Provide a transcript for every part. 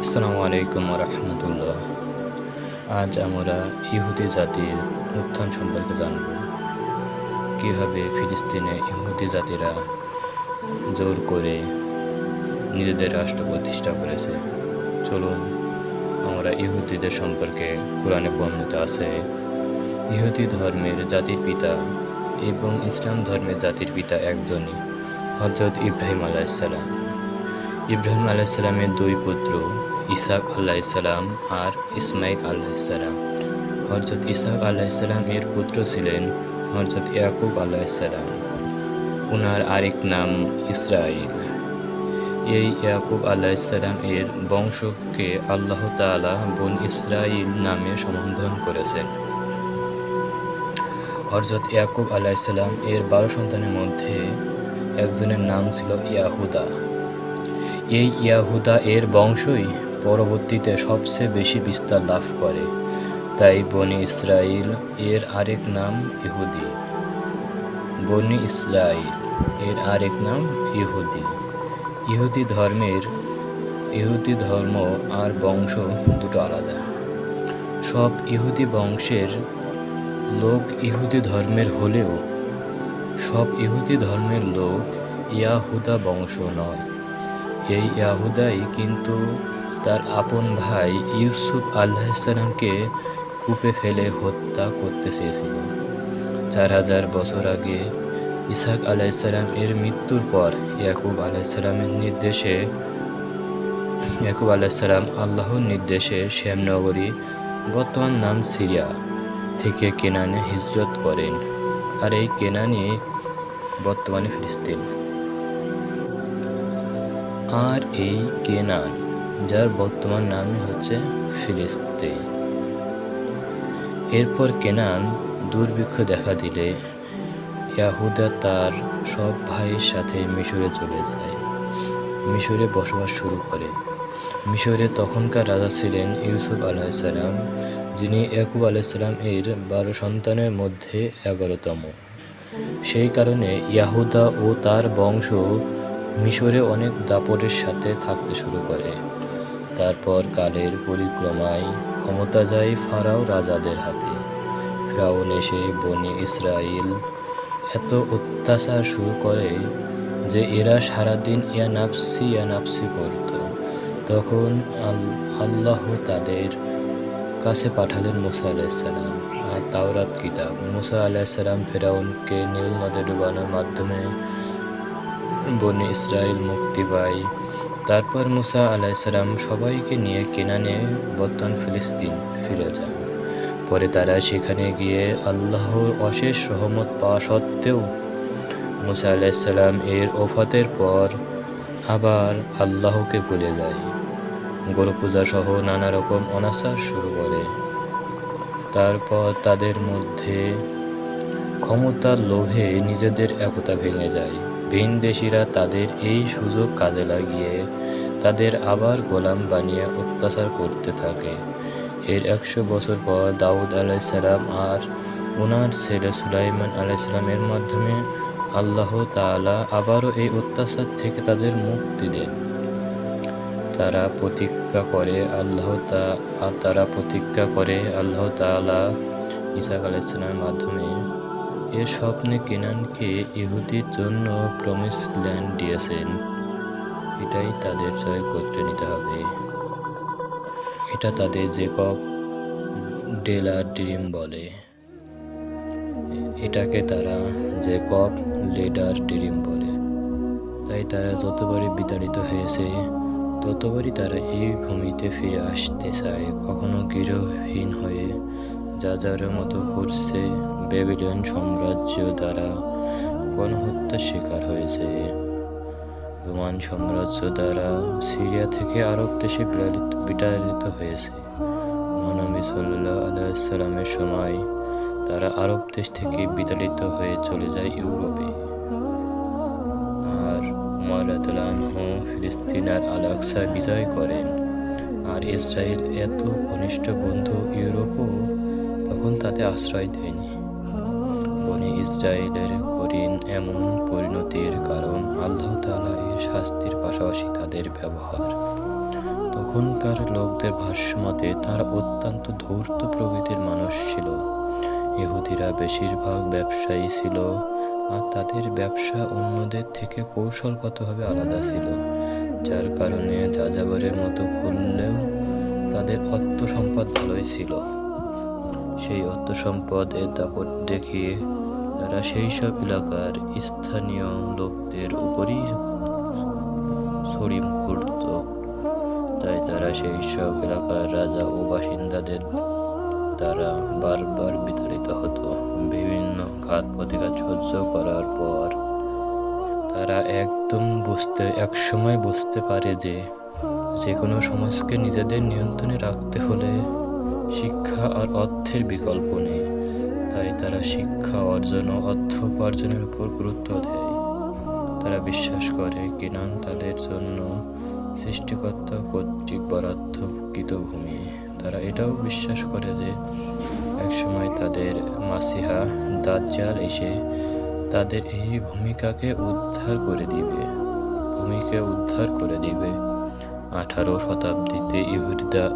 আসসালামু আলাইকুম রহমতুল্লাহ আজ আমরা ইহুদি জাতির উত্থান সম্পর্কে জানব। কীভাবে ফিলিস্তিনে ইহুদি জাতিরা জোর করে নিজেদের রাষ্ট্র প্রতিষ্ঠা করেছে? চলুন, আমরা ইহুদিদের সম্পর্কে কোরআনে বর্ণিত আছে, ইহুদি ধর্মের জাতির পিতা এবং ইসলাম ধর্মের জাতির পিতা একজনই। হজরত ইব্রাহিম আলাইসাল্লাম ইব্রাহিম আলাইসাল্লামের দুই পুত্র, ইসাক আল্লাহিসাল্লাম আর ইসমাইল আল্লাহিসাল্লাম হরজত ইসাক আল্লাহিসাল্লাম এর পুত্র ছিলেন হরজত ইয়াকুব আল্লাহিসাল্লাম ওনার আরেক নাম ইসরাইল এই ইয়াকুব আল্লাহিসাল্লাম এর বংশকে আল্লাহ তাআলা বন ইসরাইল নামে সম্বোধন করেছেন। হরজত ইয়াকুব আলাইসাল্লাম এর বারো সন্তানের মধ্যে একজনের নাম ছিল ইয়াহুদা। এই ইয়াহুদা এর বংশই পরবর্তীতে সবচেয়ে বেশি বিস্তার লাভ করে। তাই বনি ইসরাইল এর আরেক নাম ইহুদি। বনি ইসরাইল এর আরেক নাম ইহুদি। ইহুদি ধর্মের, ইহুদি ধর্ম আর বংশ দুটো আলাদা। সব ইহুদি বংশের লোক ইহুদি ধর্মের হলেও সব ইহুদি ধর্মের লোক ইয়াহুদা বংশ নয় এই ইয়াহুদাই কিন্তু তার আপন ভাই ইউসুফ আল্লাহিসাল্লামকে কূপে ফেলে হত্যা করতে চেয়েছিল। চার হাজার বছর আগে ইসাক আলাইসাল্লাম এর মৃত্যুর পর ইয়াকুব আলাইসাল্লামের নির্দেশে ইয়াকুব আলাইসাল্লাম আল্লাহর নির্দেশে শ্যামনগরী, বর্তমান নাম সিরিয়া থেকে কেনানে হিজরত করেন। আর এই কেনানি বর্তমানে ফিলিস্তিন। আর এই কেনান, যার বর্তমান নামই হচ্ছে ফিলিস্তিন। এরপর কেনান দুর্ভিক্ষ দেখা দিলে ইয়াহুদা তার সব ভাইয়ের সাথে মিশরে চলে যায়। মিশরে বসবাস শুরু করে। মিশরে তখনকার রাজা ছিলেন ইউসুফ আলাইসাল্লাম যিনি ইয়াকুব আলাইসাল্লাম এর বারো সন্তানের মধ্যে এগারোতম। সেই কারণে ইয়াহুদা ও তার বংশ মিশরে অনেক দাপটের সাথে থাকতে শুরু করে। তারপর কালের পরিক্রমায় ক্ষমতা যায় ফারাও রাজাদের হাতে। ফ্রাউন এসে বনি ইসরায়েল এত অত্যাচার শুরু করে যে এরা সারাদিন ইয়ানাপসি ইয়ানাপসি করত। তখন আল- আল্লাহ তাদের কাছে পাঠালেন মুসা তাওরাত কিতাব। মুসা আলাইসাল্লাম ফেরাউনকে নীল নদে ডুবানোর মাধ্যমে বনে ইসরায়েল মুক্তি পায়। তারপর মুসা আলাইসাল্লাম সবাইকে নিয়ে কেনানে বর্তমান ফিলিস্তিন ফিরে যান পরে তারা সেখানে গিয়ে আল্লাহর অশেষ রহমত পাওয়া সত্ত্বেও মুসা আলাইসাল্লাম এর ওফাতের পর আবার আল্লাহকে ভুলে যায়। গরু পূজা সহ নানা রকম অনাচার শুরু তারপর তাদের মধ্যে। ক্ষমতার লোভে নিজেদের একতা ভেঙে যায়। ভিনদেশিরা তাদের এই সুযোগ কাজে লাগিয়ে তাদের আবার গোলাম বানিয়ে অত্যাচার করতে থাকে। এর একশো বছর পর দাউদ আলাইসালাম আর ওনার ছেলে সুলাইমান আলাইসালামের মাধ্যমে আল্লাহ তাআলা আবারও এই অত্যাচার থেকে তাদের মুক্তি দেন। তারা প্রতিজ্ঞা করে, আল্লাহ তা, তারা প্রতিজ্ঞা করে, আল্লাহ তাআলা ইসাক আলাইসালামের মাধ্যমে এর স্বপ্নে কেনানকে ইহুদির জন্য প্রমিস ল্যান্ড দিয়েছেন। এটাই তাদের জয় করতে নিতে হবে। এটা তাদের জেকব ডেলার ড্রিম বলে। এটাকে তারা জেকব লেডার ড্রিম বলে। তাই তারা যতবারই বিতাড়িত হয়েছে ততবারই তারা এই ভূমিতে ফিরে আসতে চায়। কখনো গৃহহীন হয়ে যা যাযারের মতো করছে বেবিলিয়ন সাম্রাজ্য দ্বারা গণহত্যার শিকার হয়েছে। রোমান সাম্রাজ্য দ্বারা সিরিয়া থেকে আরব দেশে বিতাড়িত- হয়েছে। মহানবী সাল্লাহ আলাইসাল্লামের সময় তারা আরব দেশ থেকে বিতাড়িত হয়ে চলে যায় ইউরোপে। আনহু আল আকসা বিজয় করেন। আর ইসরায়েল এত ঘনিষ্ঠ বন্ধু ইউরোপও তখন তাতে আশ্রয় দেয়নি। বনে ইসরায়েলের করিন এমন পরিণতির কারণ আল্লাহ তাআলা এর শাস্তির পাশাপাশি তাদের ব্যবহার। তখনকার লোকদের ভাষ্যমতে তারা অত্যন্ত ধূর্ত প্রকৃতির মানুষ ছিল। ইহুদিরা বেশিরভাগ ব্যবসায়ী ছিল আর তাদের ব্যবসা অন্যদের থেকে কৌশলগতভাবে আলাদা ছিল, যার কারণে যাযাবরের মতো করলেও তাদের অর্থ সম্পদ ভালোই ছিল। সেই অর্থ সম্পদ এর দাপট দেখিয়ে তারা সেই সব এলাকার স্থানীয় লোকদের উপরই ছড়ি ঘুরত তাই তারা সেই সব এলাকার রাজা ও বাসিন্দাদের দ্বারা বারবার বিতাড়িত হতো। বিভিন্ন ঘাত প্রতিঘাত সহ্য করার পর তারা একদম বুঝতে, একসময় বুঝতে পারে যে যে কোনো সমাজকে নিজেদের নিয়ন্ত্রণে রাখতে হলে শিক্ষা আর অর্থের বিকল্প নেই। তাই তারা শিক্ষা অর্জন ও অর্থ উপার্জনের উপর গুরুত্ব দেয়। তারা বিশ্বাস করে কিনান তাদের জন্য সৃষ্টিকর্তা কর্তৃক বরাদ্দকৃত ভূমি। তারা এটাও বিশ্বাস করে যে একসময় তাদের মাসিহা দাজ্জাল এসে তাদের এই ভূমিকাকে উদ্ধার করে দিবে। ভূমিকে উদ্ধার করে দিবে। আঠারো শতাব্দীতে ইহুদিরা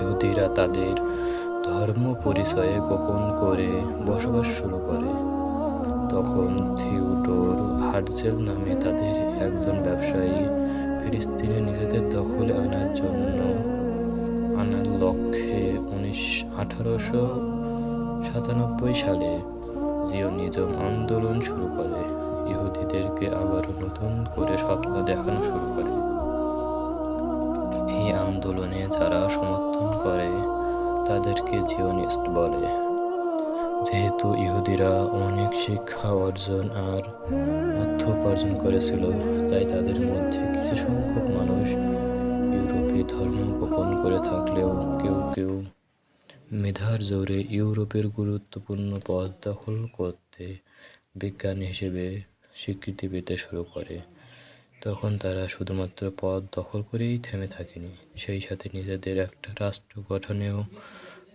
ইহুদিরা তাদের ধর্ম পরিচয়ে গোপন করে বসবাস শুরু করে। তখন থিউডোর হার্জেল নামে তাদের একজন ব্যবসায়ী ফিলিস্তিনে নিজেদের দখলে আনার জন্য আনার লক্ষ্যে উনিশ আঠারোশো সাতানব্বই সালে জিওনিজম আন্দোলন শুরু করে। ইহুদিদেরকে আবারও নতুন করে স্বপ্ন দেখানো শুরু করে। এই আন্দোলনে যারা সমর্থন করে, তাদেরকে জিওনিস্ট বলে। যেহেতু ইহুদিরা অনেক শিক্ষা অর্জন আর অর্থ উপার্জন করেছিল, তাই তাদের মধ্যে কিছু সংখ্যক মানুষ ইউরোপী ধর্ম গোপন করে থাকলেও কেউ কেউ মেধার জোরে ইউরোপের গুরুত্বপূর্ণ পদ দখল করতে বিজ্ঞানী হিসেবে স্বীকৃতি পেতে শুরু করে। তখন তারা শুধুমাত্র পদ দখল করেই থেমে থাকেনি। সেই সাথে নিজেদের একটা রাষ্ট্র গঠনেও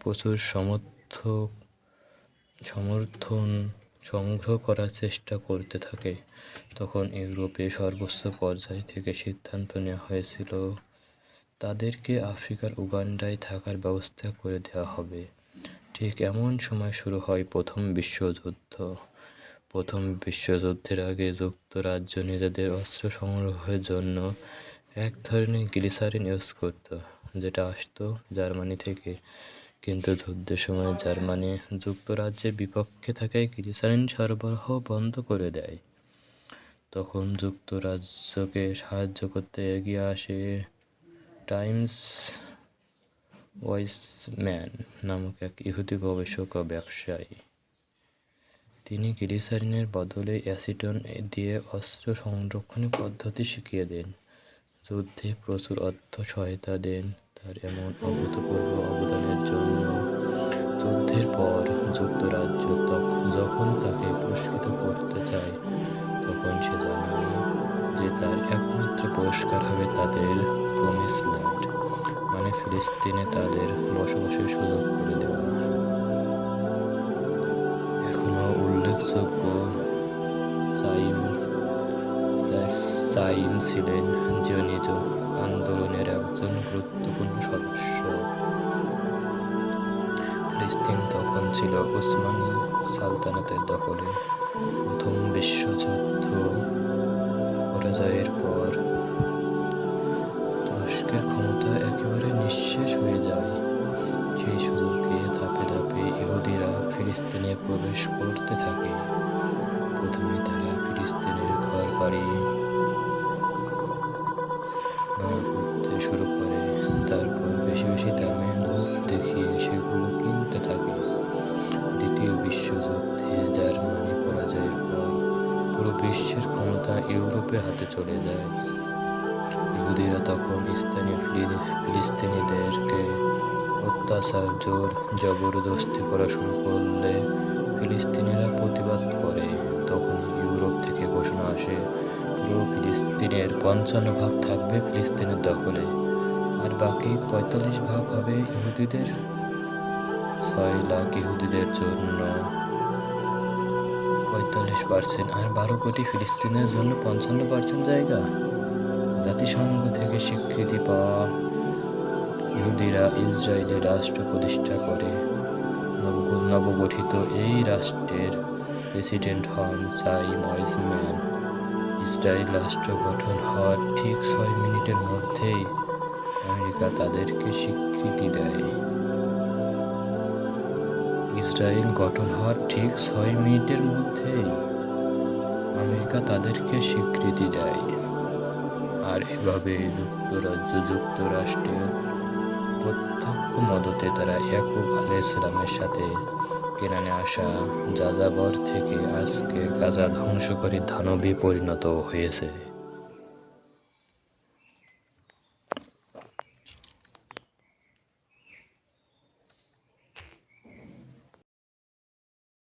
প্রচুর সমর্থক, সমর্থন সংগ্রহ করার চেষ্টা করতে থাকে। তখন ইউরোপে সর্বোচ্চ পর্যায় থেকে সিদ্ধান্ত নেওয়া হয়েছিল তাদেরকে আফ্রিকার উগান্ডায় থাকার ব্যবস্থা করে দেওয়া হবে। ঠিক এমন সময় শুরু হয় প্রথম বিশ্বযুদ্ধ। প্রথম বিশ্বযুদ্ধের আগে যুক্তরাজ্য নিজেদের অস্ত্র সংগ্রহের জন্য এক ধরনের গ্লিসারিন ইউজ করত, যেটা আসতো জার্মানি থেকে। কিন্তু যুদ্ধের সময় জার্মানি যুক্তরাজ্যের বিপক্ষে থাকায় গ্লিসারিন সরবরাহ বন্ধ করে দেয়। তখন যুক্তরাজ্যকে সাহায্য করতে এগিয়ে আসে টাইমস ওয়াইসম্যান নামক এক ইহুদি গবেষক ও ব্যবসায়ী। তিনি গ্লিসারিনের বদলে অ্যাসিটন দিয়ে অস্ত্র সংরক্ষণের পদ্ধতি শিখিয়ে দেন। যুদ্ধে প্রচুর অর্থ সহায়তা দেন তার এমন অভূতপূর্ব অবদানের জন্য। যুদ্ধের পর যুক্তরাজ্য তখন যখন তাকে পুরস্কৃত করতে চায়, তখন সে জানায় যে তার একমাত্র পুরস্কার হবে তাদের প্রমিস ল্যান্ড মানে ফিলিস্তিনে তাদের বসবাসের সুযোগ করে দেওয়া। এখনও উল্লেখযোগ্য সাইম ছিলেন জিওনিজ আন্দোলনের একজন গুরুত্বপূর্ণ সদস্য। ফিলিস্তিন তখন ছিল ওসমানী সালতানাতের দখলে প্রথম বিশ্বযুদ্ধ পরাজয়ের পর তুরস্কের ক্ষমতা একেবারে নিঃশেষ হয়ে যায়। সেই সুযোগে ধাপে ধাপে ইহুদিরা ফিলিস্তিনে প্রবেশ করতে থাকে। প্রথমে তারা ফিলিস্তিনের ঘর বাড়ি ইউরোপের হাতে চলে যায়। ইহুদিরা তখন স্থানীয় ফিলিস্তিনিদেরকে অত্যাচার, জোর, জবরদস্তি করা শুরু করলে ফিলিস্তিনিরা প্রতিবাদ করে। তখন ইউরোপ থেকে ঘোষণা আসে, পুরো ফিলিস্তিনের পঞ্চান্ন ভাগ থাকবে ফিলিস্তিনের দখলে। আর বাকি পঁয়তাল্লিশ ভাগ হবে ইহুদিদের। ছয় লাখ ইহুদিদের জন্য পঁয়তাল্লিশ পার্সেন্ট আর বারো কোটি ফিলিস্তিনের জন্য পঞ্চান্ন পার্সেন্ট জায়গা। জাতিসংঘ থেকে স্বীকৃতি পাওয়া ইহুদিরা ইসরায়েলে রাষ্ট্র প্রতিষ্ঠা করে। নবগঠিত এই রাষ্ট্রের প্রেসিডেন্ট হন চাইম ওয়াইজম্যান ইসরায়েল রাষ্ট্র গঠন হওয়ার ঠিক ছয় মিনিটের মধ্যেই আমেরিকা তাদেরকে স্বীকৃতি দেয়। ইসরায়েল গঠন হওয়ার ঠিক ছয় মিনিটের মধ্যেই আমেরিকা তাদেরকে স্বীকৃতি দেয়। আর এভাবে যুক্তরাজ্য যুক্তরাষ্ট্রীয় প্রত্যক্ষ মদতে তারা ইয়াকুব আলাইসালামের সাথে কেনানে আসা যাযাবর থেকে আজকে গাজা ধ্বংস করে দানবে পরিণত হয়েছে।